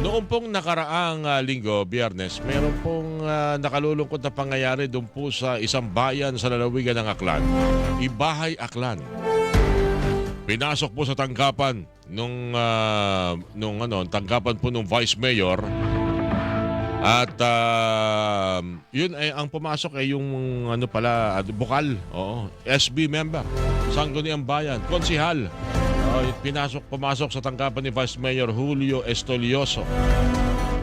Noong pong nakaraang ah, linggo, biyernes, meron pong ah, nakalulungkot na pangyayari doon po sa isang bayan sa lalawigan ng Aklan. Ibahay Aklan. Pinasok po sa tanggapan nung ah, nung ano, tanggapan po nung Vice Mayor. At ah, yun ay ang pumasok ay yung ano pala, bukal, oo, SB member, Sangguniang Bayan, konsihal. Oh, pinasok, pumasok sa tanggapan ni Vice Mayor Julio Estolioso.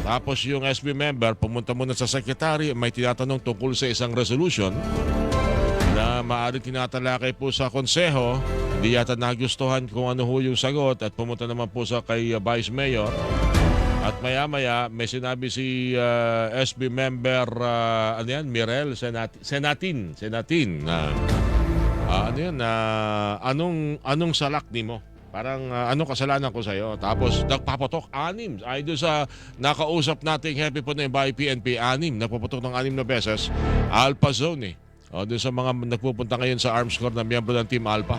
Tapos yung SB member pumunta muna sa secretary, may tinatanong tungkol sa isang resolution na maaari tinatalakay po sa konseho. Hindi yata nagustuhan kung ano ho yung sagot at pumunta naman po sa kay uh, Vice Mayor. At maya-maya may sinabi si uh, SB member uh, ano yan, Mirel Senat- Senatin, Senatin na Ah, ano yun? ah, anong anong salak ni mo? Parang ah, anong kasalanan ko sa iyo? Tapos nagpapatok anim. Ay doon sa nakausap nating happy po na yung by PNP anim. Nagpapatok ng anim na beses. Alpha Zone eh. O, doon sa mga nagpupunta ngayon sa arms corps na miyembro ng Team Alpha.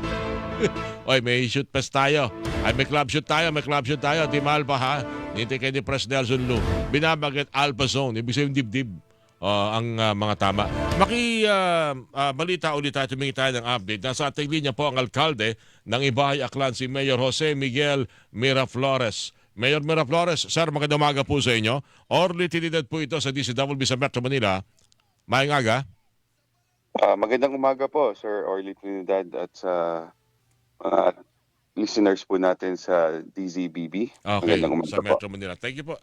Oy, may shoot fest tayo. Ay, may club shoot tayo, may club shoot tayo. Team Alpha ha. Nintay kayo ni Pres Nelson Lu. Binabanggit Alpha Zone. Ibig sabihin dibdib. Oh, ang ah, mga tama. Maki ah, ah, balita ulit tayo, tumingi tayo ng update. Nasa ating linya po ang alkalde ng Ibahay Aklan, si Mayor Jose Miguel Miraflores. Mayor Miraflores, sir, magandang umaga po sa inyo. Orly Trinidad po ito sa DCWB sa Metro Manila. Maayong aga. Ah, magandang umaga po, Sir Orly Trinidad at sa mga listeners po natin sa DZBB. Okay, sa po. Metro Manila. Thank you po.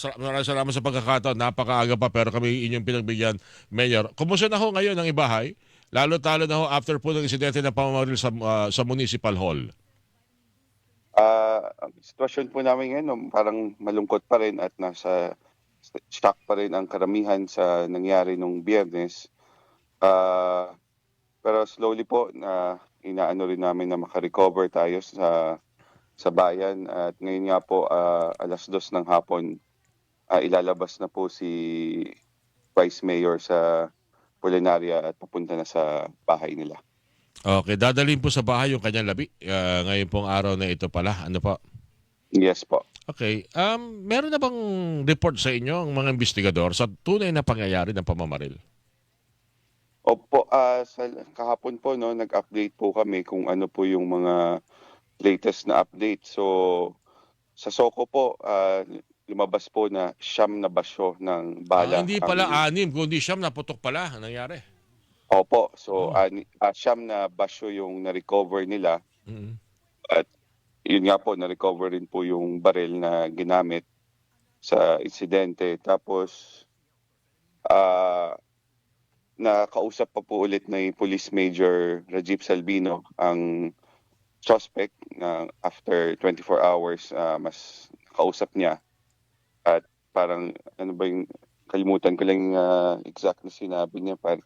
Sa- maraming salamat sa pagkakataon. Napakaaga pa pero kami inyong pinagbigyan, Mayor. Kumusta na ho ngayon ang Ibahay? Lalo-talo na ho after po ng insidente ng pamamaril sa, ah, sa Municipal Hall. Ang sitwasyon po namin ngayon, no, parang malungkot pa rin at nasa shock pa rin ang karamihan sa nangyari nung biyernes. Ah, pero slowly po na inaano rin namin na makarecover tayo sa sa bayan at ngayon nga po ah, alas dos ng hapon ah, ilalabas na po si Vice Mayor sa Polinaria at papunta na sa bahay nila. Okay, dadalhin po sa bahay yung kanyang labi. Ah, ngayon pong araw na ito pala. Ano po? Yes po. Okay. Um, meron na bang report sa inyo ang mga investigador sa tunay na pangyayari ng pamamaril? Opo, ah, sa kahapon po no, nag-update po kami kung ano po yung mga latest na update. So sa Soko po ah, lumabas po na siyam na basyo ng Ah, bala. hindi ang- pala anim, kundi siyam na putok pala ang nangyari. Opo, so Oh. ani- ah, siyam na basyo yung na-recover nila. Mhm. Yun nga po, na-recover rin po yung baril na ginamit sa insidente. Tapos ah nakausap pa po ulit ni Police Major Rajib Salvino ang suspect na after 24 hours ah, mas kausap niya. At parang ano ba yung kalimutan ko lang ah, exact na sinabi niya par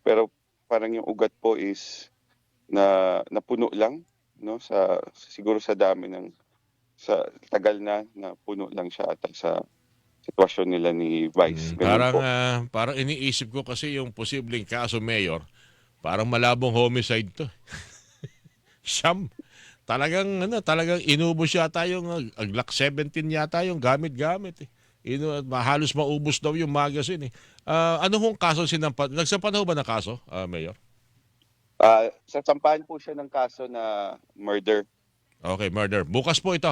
pero parang yung ugat po is na napuno lang no? Sa siguro sa dami ng sa tagal na na puno lang siya at sa sitwasyon nila ni Vice. Mm, Ganun parang po. ah, parang iniisip ko kasi yung posibleng kaso mayor, parang malabong homicide to. Siyam. Talagang ano, talagang inubos yata yung ag- aglak 17 yata yung gamit-gamit eh. Inu halos maubos daw yung magazine eh. Ah, ano hong kaso sinampa? Nagsampan ho ba ng kaso, ah, Mayor? Ah, sasampahan po siya ng kaso na murder. Okay, murder. Bukas po ito.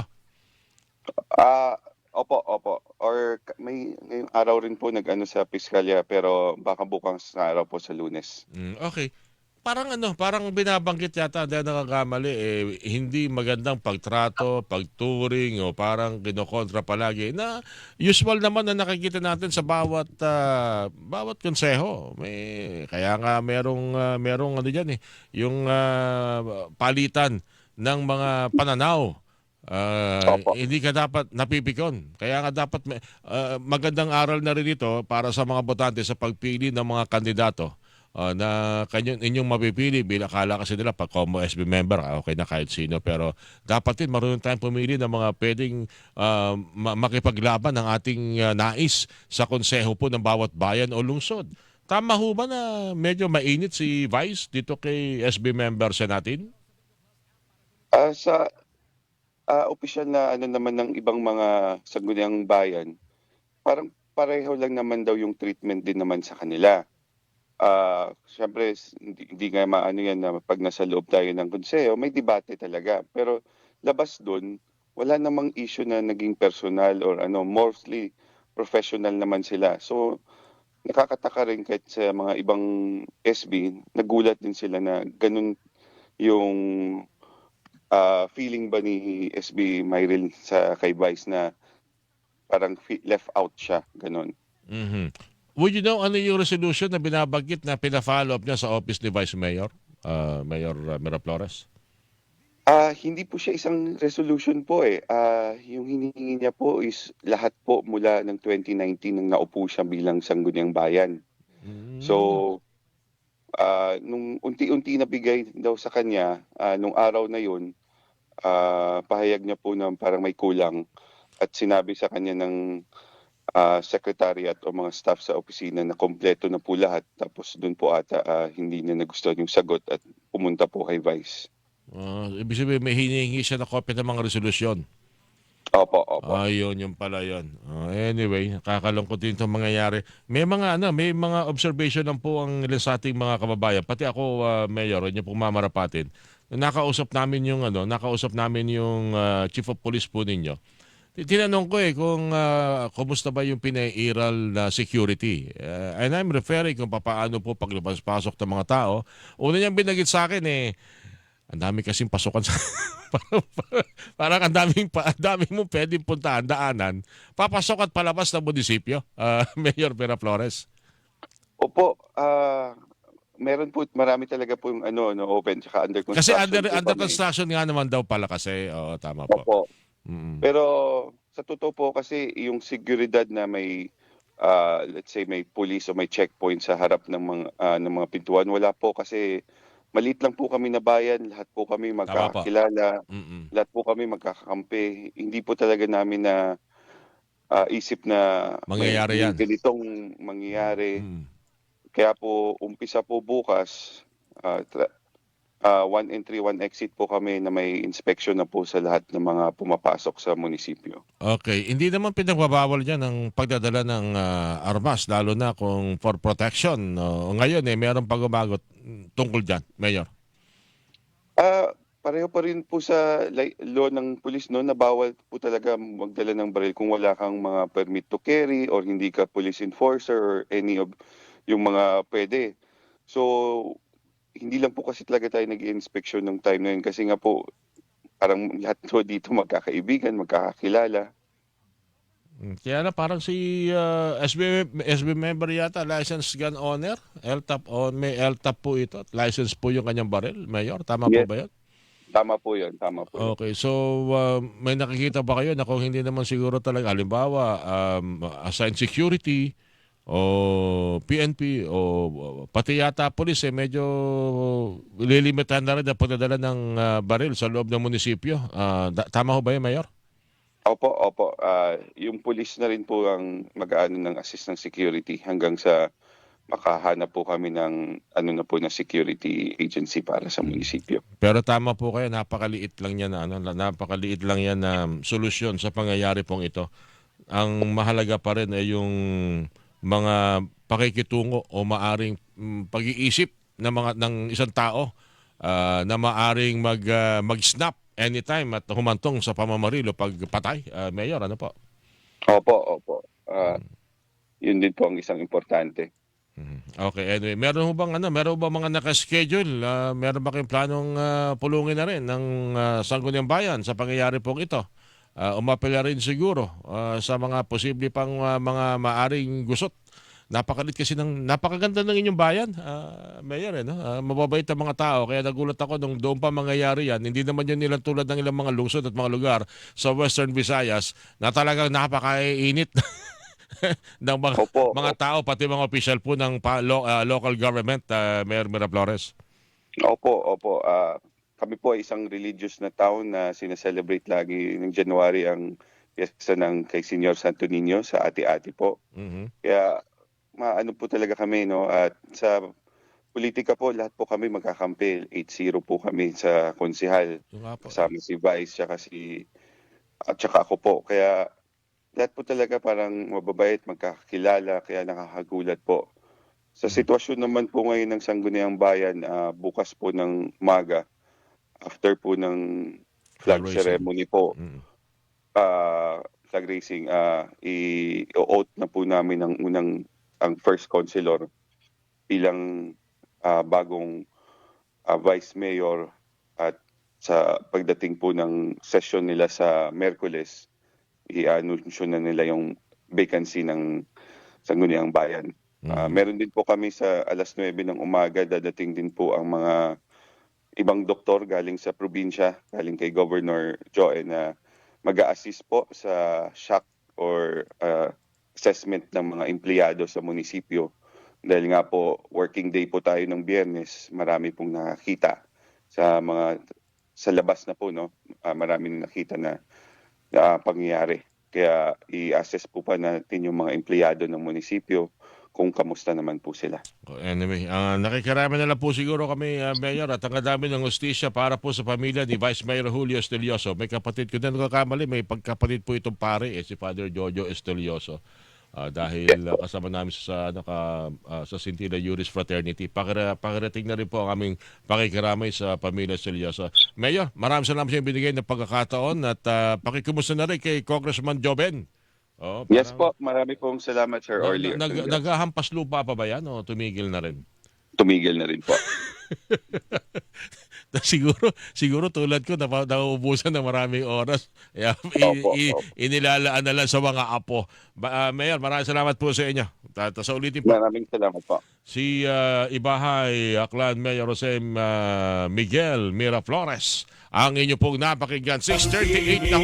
Ah, opo, opo. Or may ngayong araw rin po nag-ano sa piskalya pero baka bukas na araw po sa Lunes. Mm, okay. Parang ano, parang binabanggit yata dahil nakakamali eh, hindi magandang pagtrato, pagturing o parang kinokontra palagi na usual naman na nakikita natin sa bawat ah, bawat konseho. May kaya nga merong ah, merong ano diyan eh, yung ah, palitan ng mga pananaw. Opo. hindi ka dapat napipikon. Kaya nga dapat may- ah, magandang aral na rin ito para sa mga botante sa pagpili ng mga kandidato ah, na kanyo, inyong mapipili bilang akala kasi nila pag combo SB member, okay na kahit sino. Pero dapat din marunong tayong pumili ng mga pwedeng ma- makipaglaban ng ating ah, nais sa konseho po ng bawat bayan o lungsod. Tama ho ba na medyo mainit si Vice dito kay SB member sa natin? Ah, sa ah, opisyal na ano naman ng ibang mga sangguniang bayan, parang pareho lang naman daw yung treatment din naman sa kanila. Ah, siyempre hindi, hindi nga maano yan na pag nasa loob tayo ng konseho, may debate talaga. Pero labas doon, wala namang issue na naging personal or ano, mostly professional naman sila. So, nakakataka rin kahit sa mga ibang SB, nagulat din sila na ganun yung ah, feeling ba ni SB Myril sa kay Vice na parang left out siya, ganun. Mhm. Would you know ano yung resolution na binabanggit na pina-follow up niya sa office ni Vice Mayor, ah, Mayor uh, Miraflores? Ah, hindi po siya isang resolution po eh. Ah, yung hinihingi niya po is lahat po mula ng 2019 nang naupo siya bilang sangguniang bayan. Mm. So, ah, nung unti-unti na bigay daw sa kanya, ah, nung araw na yun, ah, pahayag niya po na parang may kulang at sinabi sa kanya ng ah, secretariat o mga staff sa opisina na kompleto na po lahat. Tapos doon po ata ah, hindi niya nagustuhan yung sagot at pumunta po kay Vice. Ah, ibig sabihin may hinihingi siya na kopya ng mga resolusyon. Opo, opo. Ayun, yung pala yun. Ah, anyway, nakakalungkot din itong mangyayari. May mga ano, may mga observation lang po ang ilan sa ating mga kababayan. Pati ako, ah, Mayor, yun yung pong mamarapatin. Nakausap namin yung ano, nakausap namin yung ah, Chief of Police po ninyo. Tinanong ko eh kung ah, kumusta ba yung pinairal na security. Ah, and I'm referring kung paano po paglabas-pasok ng mga tao. Una niyang binagit sa akin eh, ang dami kasing pasukan sa... parang, parang ang daming, pa, ang daming mo pwedeng puntahan, daanan. Papasok at palabas ng munisipyo, ah, Mayor Vera Flores. Opo, ah, meron po, marami talaga po yung ano, no, open, tsaka under Kasi construction. under, po under kami. construction nga naman daw pala kasi. Oo, tama po. Opo. Mm. Pero sa totoo po kasi yung seguridad na may ah, let's say may police o may checkpoint sa harap ng mga ah, ng mga pintuan wala po kasi maliit lang po kami na bayan, lahat po kami magkakilala, Mm-mm. lahat po kami magkakakampi. Hindi po talaga namin na ah, isip na Mangyayari may, yan. ganitong mangyayari. Mm. Kaya po umpisa po bukas ah, tra- ah, one entry, one exit po kami na may inspection na po sa lahat ng mga pumapasok sa munisipyo. Okay, hindi naman pinagbabawal dyan ang pagdadala ng ah, armas, lalo na kung for protection. No? Ngayon eh, meron pagbabagot mm, tungkol dyan, Mayor. Ah, pareho pa rin po sa law ng pulis no na bawal po talaga magdala ng baril kung wala kang mga permit to carry or hindi ka police enforcer or any of yung mga pwede. So hindi lang po kasi talaga tayo nag-inspection ng time na yun kasi nga po parang lahat po dito magkakaibigan, magkakakilala. Mm, Kaya na parang si ah, SB, SB member yata, licensed gun owner, LTAP, on, may LTAP po ito, license po yung kanyang baril, Mayor, tama po Yes. ba yun? Tama po yun, tama po. yun. Okay, so uh, may nakikita ba kayo na kung hindi naman siguro talaga, halimbawa, um, assigned security o PNP o pati yata police eh, medyo lilimitahan na rin ang pagdadala ng ah, baril sa loob ng munisipyo. Da- tama ho ba yun, Mayor? Opo, opo. Ah, yung pulis na rin po ang mag-aano ng assist ng security hanggang sa makahanap po kami ng ano na po na security agency para sa munisipyo. Pero tama po kayo, napakaliit lang yan na ano, napakaliit lang yan na solusyon sa pangyayari pong ito. Ang mahalaga pa rin ay yung mga pakikitungo o maaring mm, pag-iisip ng mga ng isang tao ah, na maaring mag ah, mag-snap anytime at humantong sa pamamaril o pagpatay. Ah, Mayor, ano po? Opo, opo. Ah, yun din po ang isang importante. Mhm. Okay, anyway, meron ho bang ano, meron bang mga naka-schedule? Ah, meron ba kayong planong ah, pulungin na rin ng uh, Sangguniang Bayan sa pangyayari pong ito? Uh, umapela rin siguro ah, sa mga posible pang ah, mga maaring gusot. Napakalit kasi ng napakaganda ng inyong bayan, ah, Mayor, eh, no? Ah, mababait ang mga tao. Kaya nagulat ako nung doon pa mangyayari yan. Hindi naman yun nilang tulad ng ilang mga lungsod at mga lugar sa Western Visayas na talagang napakainit ng mga Opo. mga tao pati mga official po ng pa, lo- ah, local government uh, Mayor Miraflores. Opo, opo. Ah, kami po ay isang religious na town na sineselebrate lagi ng January ang piyesta ng kay Senyor Santo Niño sa ati-ati po. Mhm. Kaya maano po talaga kami no at sa politika po lahat po kami magkakampi 8-0 po kami sa konsihal kasama si Vice tsaka si at saka ako po. Kaya lahat po talaga parang mababait, magkakilala, kaya nakakagulat po. Sa sitwasyon naman po ngayon ng Sangguniang Bayan, ah, bukas po ng umaga, after po ng flag Flag ceremony po, Mm. ah, flag racing, ah, i-oath na po namin ang unang, ang first councilor bilang ah, bagong ah, vice mayor at sa pagdating po ng session nila sa Merkules, i-anunsyo na nila yung vacancy ng Sangguniang Bayan. Mm. meron din po kami sa alas 9 ng umaga, dadating din po ang mga ibang doktor galing sa probinsya, galing kay Governor Joe na mag assist po sa shock or ah, assessment ng mga empleyado sa munisipyo. Dahil nga po, working day po tayo ng biyernes, marami pong nakakita sa mga sa labas na po, no? Ah, marami na nakita na, na pangyayari. Kaya i-assess po pa natin yung mga empleyado ng munisipyo kung kamusta naman po sila. Anyway, uh, nakikarami na lang po siguro kami, ah, Mayor, at ang dami ng ustisya para po sa pamilya ni Vice Mayor Julio Estelioso. May kapatid ko din nagkakamali, may pagkapatid po itong pare, eh, si Father Jojo Estelioso. Ah, dahil ah, kasama namin sa naka sa Sintila Juris Fraternity. Pakira, pakirating na rin po ang aming pakikiramay sa pamilya Estelioso. Mayor, maraming salamat sa inyong binigay ng pagkakataon at uh, pakikumusta na rin kay Congressman Joben. Oh, Yes parang- po, marami pong salamat Sir Orly. Nag, nag, naghahampas lupa pa ba yan o tumigil na rin? Tumigil na rin po. siguro siguro tulad ko napa, nauubusan ng maraming oras. Kaya i, Opo, i- opo. inilalaan na lang sa mga apo. Ba, ah, Mayor, maraming salamat po sa inyo. Tata sa ulitin po. Maraming salamat po. Si ah, Ibahay Aklan Mayor Jose ah, Miguel Miraflores. Ang inyo pong napakinggan. 638 na.